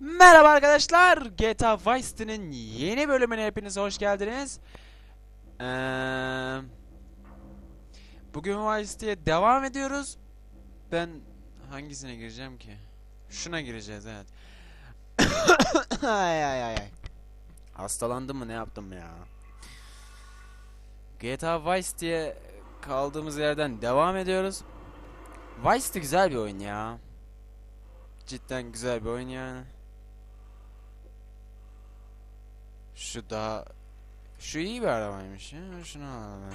Merhaba arkadaşlar. GTA Vice City'nin yeni bölümüne hepiniz hoş geldiniz. Ee, bugün Vice City'ye devam ediyoruz. Ben hangisine gireceğim ki? Şuna gireceğiz evet. ay ay ay ay. Hastalandım mı ne yaptım ya? GTA Vice City'ye kaldığımız yerden devam ediyoruz. Vice City güzel bir oyun ya. Cidden güzel bir oyun yani. Şu daha... Şu iyi bir arabaymış ya. Şunu alalım.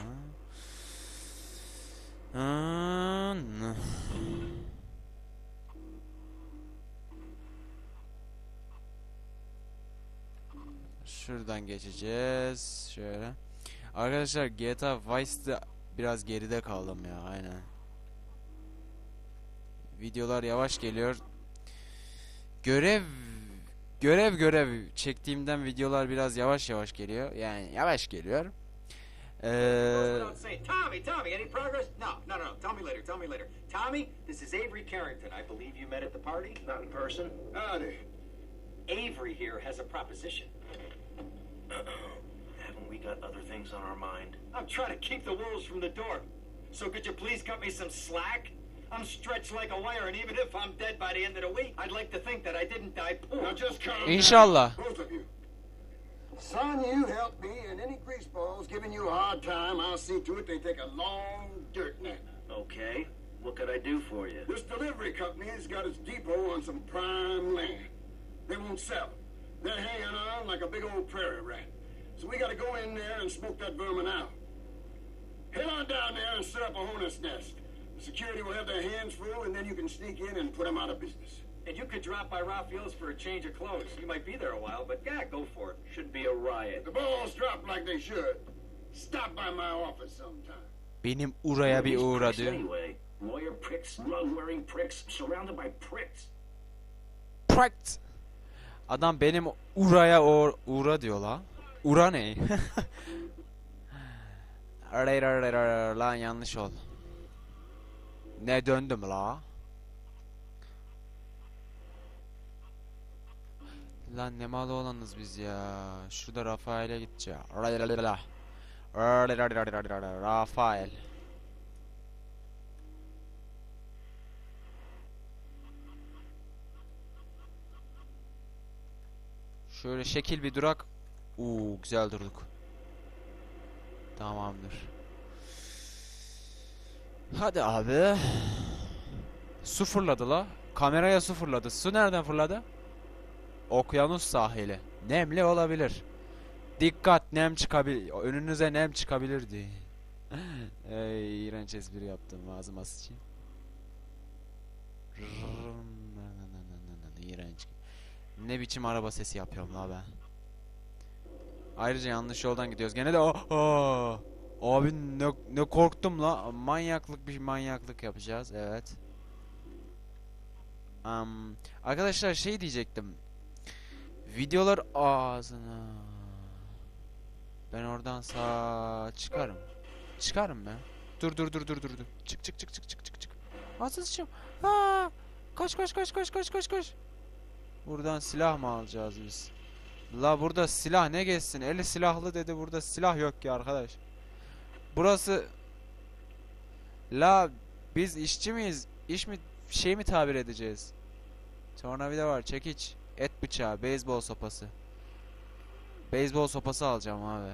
Şuradan geçeceğiz. Şöyle. Arkadaşlar GTA Vice'de biraz geride kaldım ya. Aynen. Videolar yavaş geliyor. Görev görev görev çektiğimden videolar biraz yavaş yavaş geliyor. Yani yavaş geliyor. Ee, Goes without saying. Tommy, Tommy, any progress? No, no, no. Tell me later. Tell me later. Tommy, this is Avery Carrington. I believe you met at the party. Not in person. Howdy. Avery here has a proposition. Haven't we got other things on our mind? I'm trying to keep the wolves from the door. So could you please cut me some slack? I'm stretched like a wire, and even if I'm dead by the end of the week, I'd like to think that I didn't die poor. Now just calm İnşallah. down, both of you. Son, you help me, and any greaseballs giving you a hard time, I'll see to it they take a long dirt nap. Okay. What could I do for you? This delivery company's got its depot on some prime land. They won't sell. They're hanging on like a big old prairie rat. So we gotta go in there and smoke that vermin out. Head on down there and set up a hornet's nest. Security will have their hands full, and then you can sneak in and put them out of business. And you could drop by Raphael's for a change of clothes. You might be there a while, but yeah, go for it. Should be a riot. The balls drop like they should, stop by my office sometime. benim uraya bir uğra pricks diyor. Anyway, lawyer pricks, glove-wearing pricks, surrounded by pricks. Prakt. Adam benim uraya uğra, uğra diyor la. Ura ne? Lan yanlış ol. Ne döndüm la? Lan ne malı olanız biz ya. Şurada Rafael'e gideceğim. Rafael. Şöyle şekil bir durak. Uuu güzel durduk. Tamamdır. Hadi abi. Su fırladı la. Kameraya su fırladı. Su nereden fırladı? Okyanus sahili. Nemli olabilir. Dikkat nem çıkabilir. Önünüze nem çıkabilirdi. Ey iğrenç espri yaptım ağzıma sıçayım. İğrenç. Ne biçim araba sesi yapıyorum la ben. Ayrıca yanlış yoldan gidiyoruz. Gene de aa, abi ne, ne korktum la. Manyaklık bir manyaklık yapacağız. Evet. Am, arkadaşlar şey diyecektim. Videolar ağzına. Ben oradan sağ çıkarım. Çıkarım ben. Dur dur dur dur dur dur. Çık çık çık çık çık çık çık. Ağzına sıçayım. Aa! Koş koş koş koş koş koş koş. Buradan silah mı alacağız biz? La burada silah ne geçsin? Eli silahlı dedi burada silah yok ki arkadaş. Burası La biz işçi miyiz? İş mi şey mi tabir edeceğiz? Tornavida var, çekiç, et bıçağı, beyzbol sopası. Beyzbol sopası alacağım abi.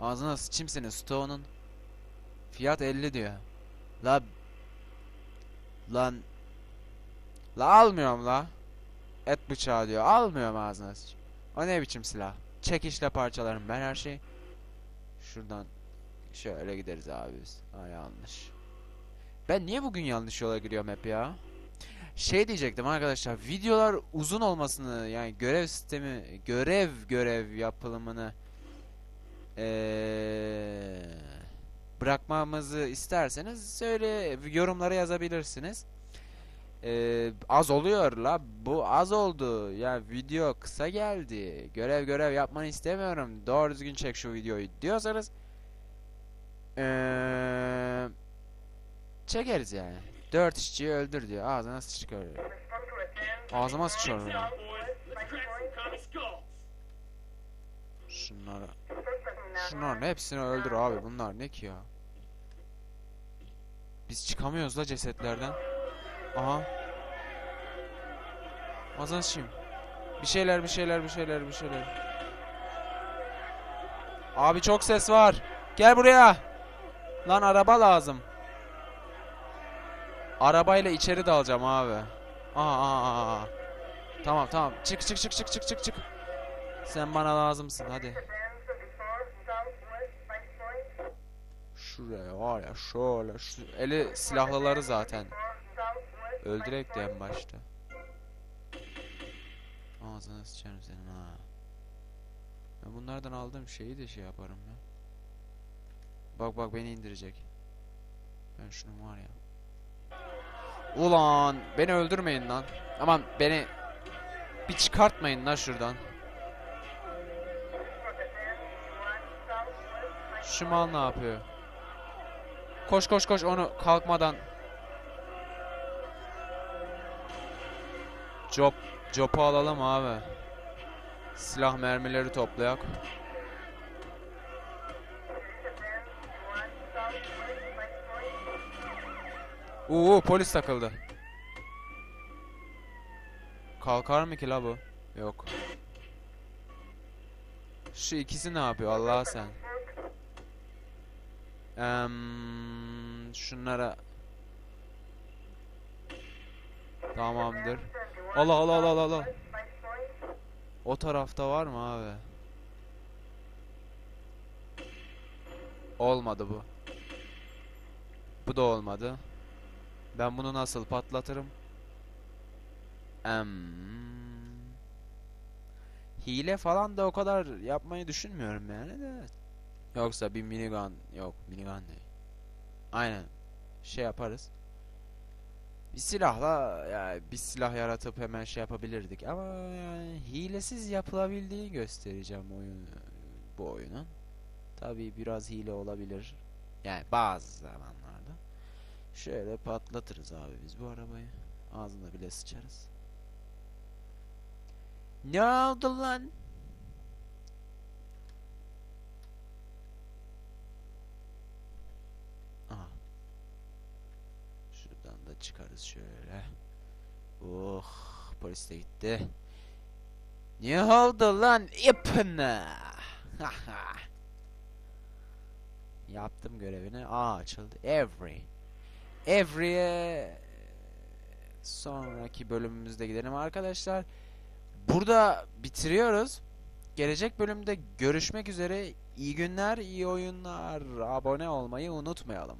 Ağzına sıçayım senin stoğunun. Fiyat 50 diyor. La Lan La almıyorum la. Et bıçağı diyor. Almıyorum ağzına sıç. O ne biçim silah? Çekişle parçalarım ben her şey. Şuradan şöyle gideriz abi biz. Aa yanlış. Ben niye bugün yanlış yola giriyorum hep ya? Şey diyecektim arkadaşlar. Videolar uzun olmasını yani görev sistemi görev görev yapılımını eee bırakmamızı isterseniz söyle yorumlara yazabilirsiniz. Ee, az oluyor la. Bu az oldu. Ya video kısa geldi. Görev görev yapmanı istemiyorum. Doğru düzgün çek şu videoyu diyorsanız ee, çekeriz yani. Dört işçiyi öldür diyor. Ağzına sıçtık öyle. Ağzıma skulls. Şunları. Şunların hepsini öldür abi. Bunlar ne ki ya? Biz çıkamıyoruz la cesetlerden. Aha. Sıçayım. Bir şeyler bir şeyler bir şeyler bir şeyler. Abi çok ses var. Gel buraya. Lan araba lazım. Arabayla içeri dalacağım abi. Aha aha, aha. Tamam tamam. Çık çık çık çık çık çık çık. Sen bana lazımsın hadi. Şuraya var ya şöyle şu eli silahlıları zaten. Öldürek de en başta. Ağzına sıçarım senin ha. Ben bunlardan aldığım şeyi de şey yaparım ya. Bak bak beni indirecek. Ben şunu var ya. Ulan beni öldürmeyin lan. Aman beni bir çıkartmayın lan şuradan. Şu mal ne yapıyor? Koş koş koş onu kalkmadan. Job, Job'u alalım abi. Silah mermileri toplayak. Uuu polis takıldı. Kalkar mı ki la bu? Yok. Şu ikisi ne yapıyor Allah sen? Em, şunlara Tamamdır. Allah Allah Allah Allah. O tarafta var mı abi? Olmadı bu. Bu da olmadı. Ben bunu nasıl patlatırım? Em, hile falan da o kadar yapmayı düşünmüyorum yani de. Yoksa bir minigun yok minigun değil. Aynen şey yaparız. Bir silahla yani bir silah yaratıp hemen şey yapabilirdik ama yani hilesiz yapılabildiğini göstereceğim oyun bu oyunun. Tabii biraz hile olabilir. Yani bazı zamanlarda. Şöyle patlatırız abi biz bu arabayı. Ağzına bile sıçarız. Ne oldu lan? Aha. Şuradan da çıkarız şöyle. Oh, polis de gitti. Ne oldu lan ipine? Yaptım görevini. Aa açıldı. Every. Every'e sonraki bölümümüzde gidelim arkadaşlar. Burada bitiriyoruz. Gelecek bölümde görüşmek üzere. İyi günler, iyi oyunlar. Abone olmayı unutmayalım.